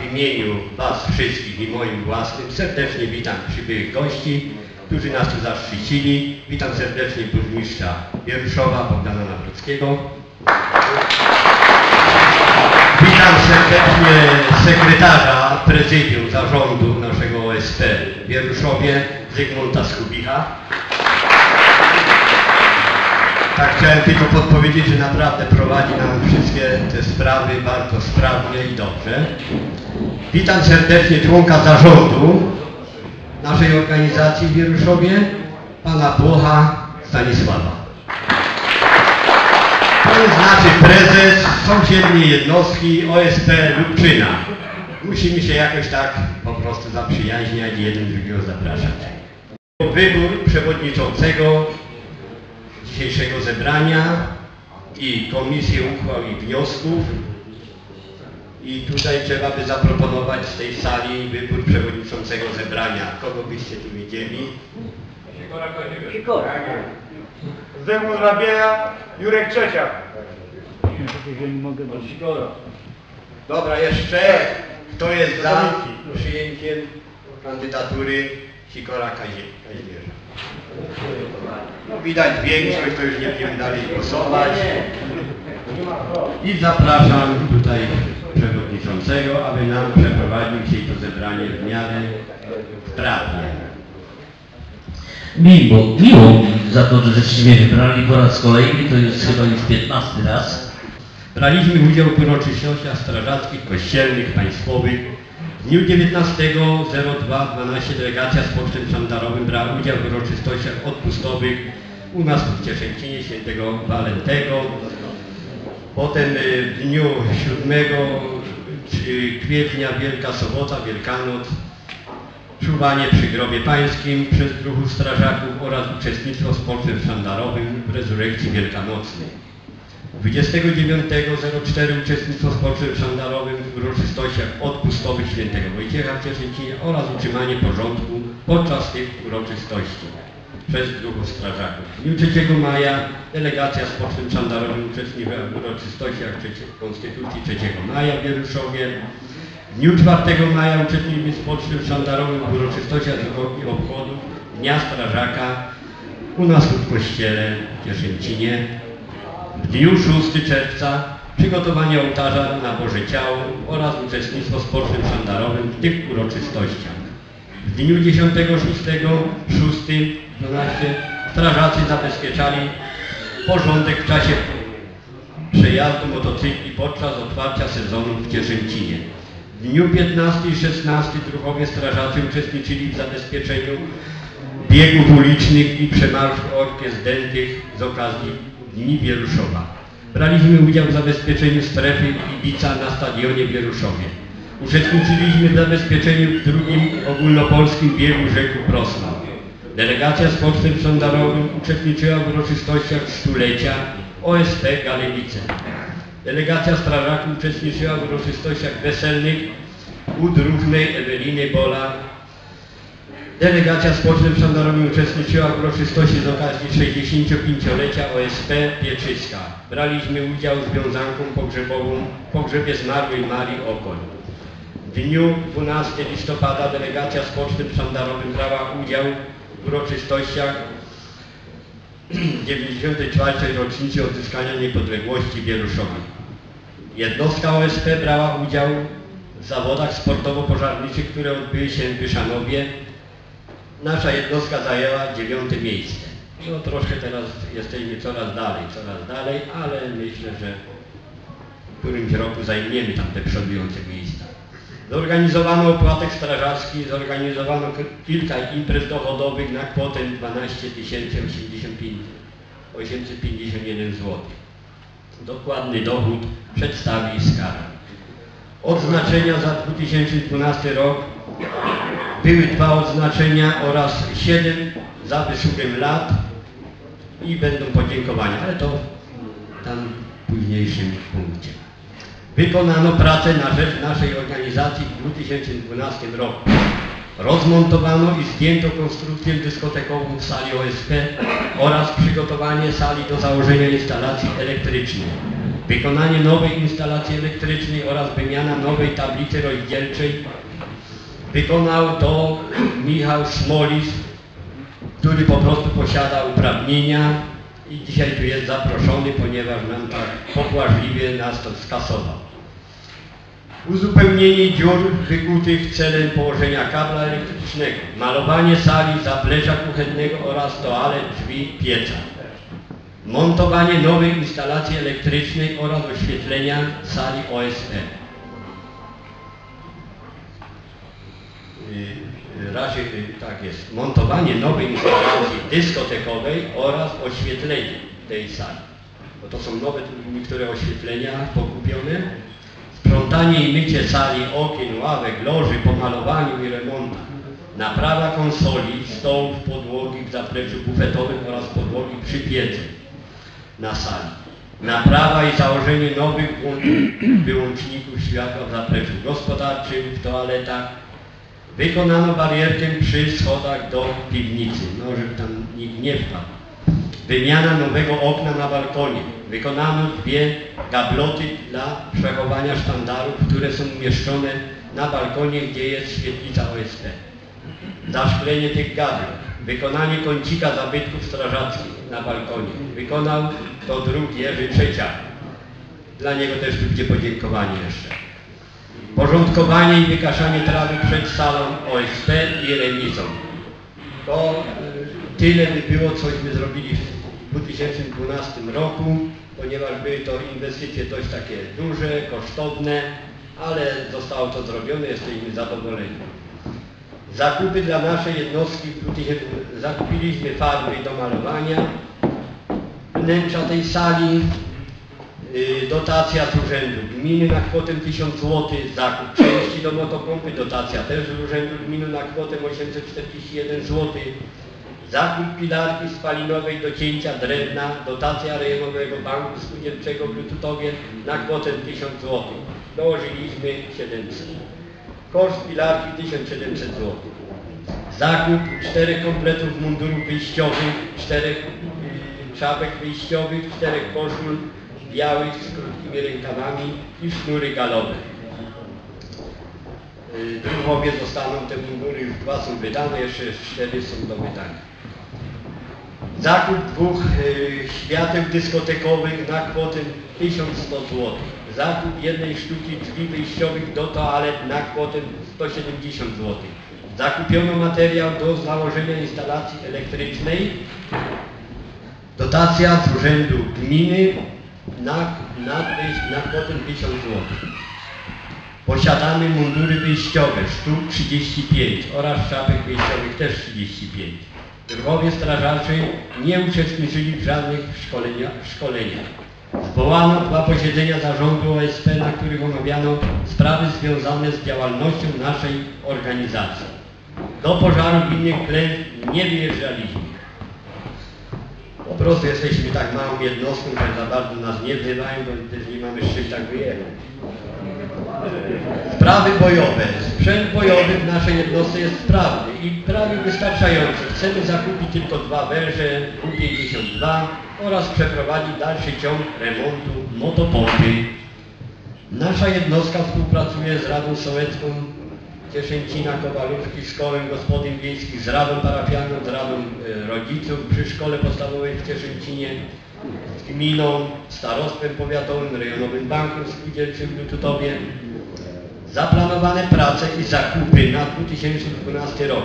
w imieniu Was wszystkich i moim własnym serdecznie witam przybyłych gości, którzy nas tu zaszczycili. Witam serdecznie burmistrza Wieruszowa Bogdana Nawrockiego. Witam serdecznie sekretarza prezydium zarządu naszego OSP w Wieruszowie, Zygmunta Skubicha. Tak chciałem tylko podpowiedzieć, że naprawdę prowadzi nam wszystkie te sprawy bardzo sprawnie i dobrze. Witam serdecznie członka zarządu naszej organizacji w Wieruszowie, pana Płocha Stanisława. To jest prezes sąsiedniej jednostki OSP Lubczyna. Musimy się jakoś tak po prostu zaprzyjaźniać i jeden drugiego zapraszać. Wybór przewodniczącego dzisiejszego zebrania i komisję uchwał i wniosków. I tutaj trzeba by zaproponować z tej sali wybór przewodniczącego zebrania. Kogo byście tu widzieli? Zygmunt Rabieja, Jurek Trzeciak. Dobra, jeszcze kto jest za przyjęciem kandydatury Sikora Kazimierza? No widać większość, to już nie będziemy dalej głosować. I zapraszam tutaj przewodniczącego, aby nam przeprowadził dzisiaj to zebranie w miarę sprawnie. Miło, miło mi za to, że żeście wybrali po raz kolejny, to jest chyba już 15 raz. Braliśmy udział w uroczystościach strażackich, kościelnych, państwowych. W dniu 19.02.12 delegacja z pocztem szandarowym brała udział w uroczystościach odpustowych u nas w Cieszęcinie świętego Walentego. Potem y, w dniu 7 czy kwietnia Wielka Sobota, Wielkanoc, czuwanie przy grobie pańskim przez druhu strażaków oraz uczestnictwo w pocztem szandarowym w rezurekcji wielkanocnej. 29.04 uczestnictwo w spoczym szandarowym w uroczystościach odpustowych świętego Wojciecha w Cieszyncinie oraz utrzymanie porządku podczas tych uroczystości przez druhów strażaków. W dniu 3 maja delegacja z pocztem szandarowym uczestniczyła w uroczystościach Konstytucji 3 maja w Wieruszowie. W dniu 4 maja uczestniczyliśmy z pocztem szandarowym w uroczystościach z obchodów Dnia Strażaka u nas w kościele w Cieszyncinie. W dniu 6 czerwca przygotowanie ołtarza na Boże Ciało oraz uczestnictwo w sportem szandarowym w tych uroczystościach. W dniu 10 6 6 12 strażacy zabezpieczali porządek w czasie przejazdu motocykli podczas otwarcia sezonu w Cieszyncinie. W dniu 15 i 16 druhowie strażacy uczestniczyli w zabezpieczeniu biegów ulicznych i przemarszu orkiestr z okazji Dni Wieruszowa. Braliśmy udział w zabezpieczeniu strefy Ibica na stadionie Wieruszowie. Uczestniczyliśmy w zabezpieczeniu w drugim ogólnopolskim biegu rzeku Prosna. Delegacja z pocztem szandarowym uczestniczyła w uroczystościach stulecia OSP Galewice. Delegacja strażaków uczestniczyła w uroczystościach weselnych u Eweliny Bola Delegacja z pocztem szandarowym uczestniczyła w uroczystości z okazji 65-lecia OSP Pieczyska. Braliśmy udział z wiązanką pogrzebową w pogrzebie zmarłej Marii Okoń. W dniu 12 listopada delegacja z pocztem szandarowym brała udział w uroczystościach 94. rocznicy odzyskania niepodległości Wieruszowi. Jednostka OSP brała udział w zawodach sportowo-pożarniczych, które odbyły się w Wyszanowie, Nasza jednostka zajęła dziewiąte miejsce. No troszkę teraz jesteśmy coraz dalej, coraz dalej, ale myślę, że w którymś roku zajmiemy tam te przodujące miejsca. Zorganizowano opłatek strażacki, zorganizowano kilka imprez dochodowych na kwotę 12 085 851 zł. Dokładny dochód przedstawi skala. Odznaczenia za 2012 rok były dwa odznaczenia oraz siedem za wysługę lat i będą podziękowania, ale to tam późniejszym punkcie. Wykonano pracę na rzecz naszej organizacji w 2012 roku. Rozmontowano i zdjęto konstrukcję dyskotekową w sali OSP oraz przygotowanie sali do założenia instalacji elektrycznej. wykonanie nowej instalacji elektrycznej oraz wymiana nowej tablicy rozdzielczej. Wykonał to Michał Smolis, który po prostu posiada uprawnienia i dzisiaj tu jest zaproszony, ponieważ nam tak popłażliwie nas to skasował. Uzupełnienie dziur wykutych celem położenia kabla elektrycznego, malowanie sali, zaplecza kuchennego oraz toalet, drzwi, pieca. Montowanie nowej instalacji elektrycznej oraz oświetlenia sali OSP. Razie, tak jest, montowanie nowej instalacji dyskotekowej oraz oświetlenie tej sali. Bo to są nowe niektóre oświetlenia pokupione. Sprzątanie i mycie sali, okien, ławek, loży po malowaniu i remontach. Naprawa konsoli, stołów, podłogi w zapleczu bufetowym oraz podłogi przy piecu na sali. Naprawa i założenie nowych wyłączników światła w zapleczu gospodarczym, w toaletach. Wykonano barierkę przy schodach do piwnicy, no żeby tam nikt nie wpadł. Wymiana nowego okna na balkonie. Wykonano dwie gabloty dla przechowania sztandarów, które są umieszczone na balkonie, gdzie jest świetlica OSP. Zaszklenie tych gablot. Wykonanie kącika zabytków strażackich na balkonie. Wykonał to druk Jerzy Trzeciak. Dla niego też będzie podziękowanie jeszcze. Porządkowanie i wykaszanie trawy przed salą OSP i remizą. To y, tyle by było, cośmy zrobili w 2012 roku, ponieważ były to inwestycje dość takie duże, kosztowne, ale zostało to zrobione, jesteśmy zadowoleni. Zakupy dla naszej jednostki w 2000 zakupiliśmy farby do malowania, wnętrza tej sali, dotacja z urzędu gminy na kwotę 1000 zł, zakup części do motopompy, dotacja też z urzędu gminy na kwotę 841 zł, zakup pilarki spalinowej do cięcia drewna, dotacja rejonowego banku spółdzielczego w Lututowie na kwotę 1000 zł. Dołożyliśmy 700. Koszt pilarki 1700 zł. Zakup czterech kompletów mundurów wyjściowych, czterech y, czapek wyjściowych, czterech koszul białych z krótkimi rękawami i sznury galowe. Y, Druhowie dostaną te mundury, już dwa są wydane, jeszcze cztery są do wydania. Zakup dwóch y, świateł dyskotekowych na kwotę 1100 zł. Zakup jednej sztuki drzwi wyjściowych do toalet na kwotę 170 zł. Zakupiono materiał do założenia instalacji elektrycznej. Dotacja z urzędu gminy na, na, na kwotę 1000 zł. Posiadamy mundury wyjściowe, sztuk 35 oraz czapek wyjściowych też 35. Drwowie strażacy nie uczestniczyli w żadnych szkolenia, szkoleniach. Zwołano dwa posiedzenia zarządu OSP, na których omawiano sprawy związane z działalnością naszej organizacji. Do pożarów innych klęsk nie wyjeżdżaliśmy. Prostu jesteśmy tak małą jednostką, że za bardzo nas nie wzywają, bo też nie mamy z czym tak wyjechać. Sprawy bojowe. Sprzęt bojowy w naszej jednostce jest sprawny i prawie wystarczający. Chcemy zakupić tylko dwa węże U-52 oraz przeprowadzić dalszy ciąg remontu motopompy. Nasza jednostka współpracuje z Radą Sołecką Cieszęcina, Kowalówki, z Kołem Gospodyń Wiejskich, z Radą Parafialną, z Radą przy Szkole Podstawowej w Cieszyncinie, z gminą, starostwem powiatowym, rejonowym bankiem spółdzielczym w Lututowie. Zaplanowane prace i zakupy na 2012 rok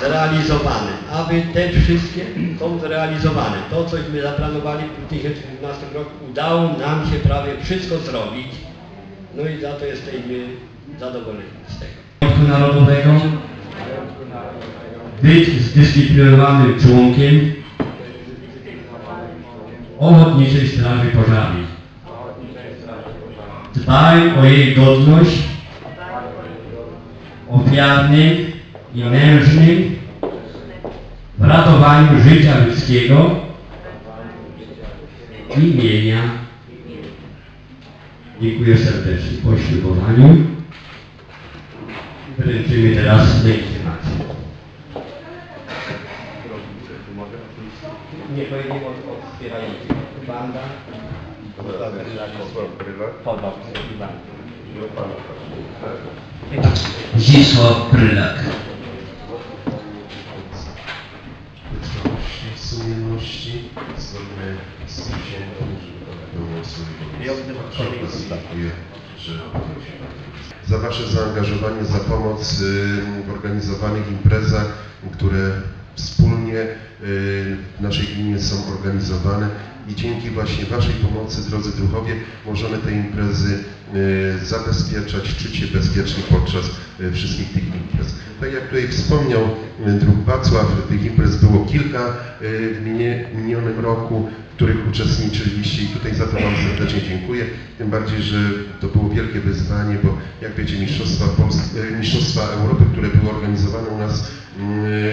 zrealizowane, aby te wszystkie są zrealizowane. To, cośmy zaplanowali w 2012 roku, udało nam się prawie wszystko zrobić. No i za to jesteśmy zadowoleni z tego. Majątku Narodowego być zdyscyplinowanym członkiem Ochotniczej Straży Pożarnej. Dbaj o jej godność, ofiarnym i mężnym w ratowaniu życia ludzkiego i mienia. Dziękuję serdecznie po ślubowaniu. Wręczymy teraz legitymację. Nie, powinien od, od wspierających. Banda. Zdzisław Brylak. Zdzisław wytrwałości, sumienności, zgodnie z przysięgą, żeby to było że za Wasze zaangażowanie, za pomoc y, w organizowanych imprezach, które wspólnie y, w naszej gminie są organizowane i dzięki właśnie Waszej pomocy, drodzy druhowie, możemy te imprezy y, zabezpieczać, czuć się bezpiecznie podczas y, wszystkich tych imprez. Tak jak tutaj wspomniał druh Wacław, tych imprez było kilka w minionym roku, w których uczestniczyliście i tutaj za to Wam serdecznie dziękuję. Tym bardziej, że to było wielkie wyzwanie, bo jak wiecie, Mistrzostwa, Pols- y, Mistrzostwa Europy, które były organizowane u nas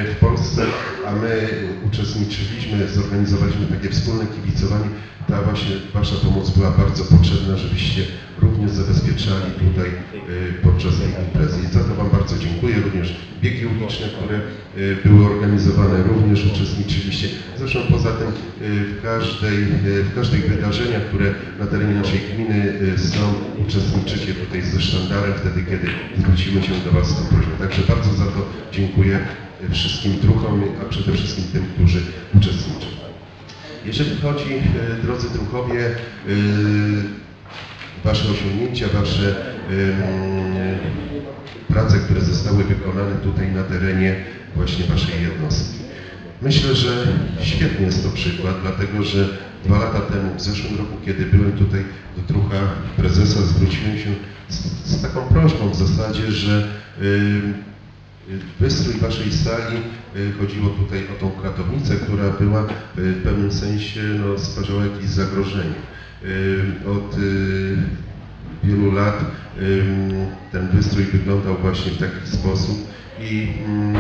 w Polsce, a my uczestniczyliśmy, zorganizowaliśmy takie wspólne kibicowanie. Ta właśnie Wasza pomoc była bardzo potrzebna, żebyście również zabezpieczali tutaj y, podczas tej imprezy. I za to Wam bardzo dziękuję. Również biegi uliczne, które y, były organizowane, również uczestniczyliście. Zresztą poza tym y, w, każdej, w każdych wydarzeniach, które na terenie naszej gminy są, uczestniczycie tutaj ze sztandarem wtedy, kiedy zwrócimy się do Was z tą prośbą. Także bardzo za to dziękuję wszystkim druhom, a przede wszystkim tym, którzy uczestniczą. Jeżeli chodzi, e, drodzy druhowie, e, Wasze osiągnięcia, Wasze em, prace, które zostały wykonane tutaj na terenie właśnie Waszej jednostki. Myślę, że świetnie jest to przykład, dlatego że dwa lata temu, w zeszłym roku, kiedy byłem tutaj do drucha prezesa, zwróciłem się z, z taką prośbą w zasadzie, że Wystrój waszej sali, y, chodziło tutaj o tą kratownicę, która była y, w pewnym sensie, no, stwarzała jakieś zagrożenie. Y, Od y, wielu lat ten wystrój wyglądał właśnie w taki sposób i mm,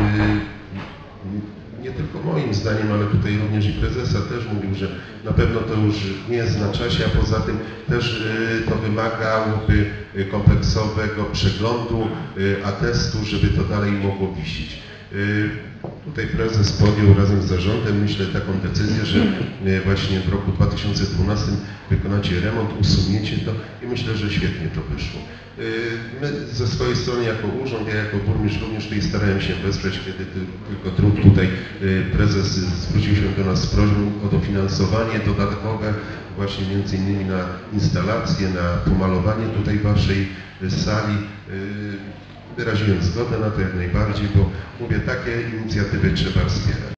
zdaniem, ale tutaj również i prezesa też mówił, że na pewno to już nie jest na czasie, a poza tym też y, to wymagałoby y, kompleksowego przeglądu, y, atestu, żeby to dalej mogło wisieć. Tutaj prezes podjął razem z zarządem, myślę, taką decyzję, że y, właśnie w roku 2012 wykonacie remont, usuniecie to i myślę, że świetnie to wyszło. Y, My ze swojej strony jako urząd, ja jako burmistrz również tutaj starałem się wesprzeć, kiedy ty- tylko druk tutaj y, prezes zwrócił się do nas z prośbą o dofinansowanie dodatkowe właśnie między innymi na instalację, na pomalowanie tutaj waszej sali. Wyraziłem zgodę na to jak najbardziej, bo mówię, takie inicjatywy trzeba wspierać.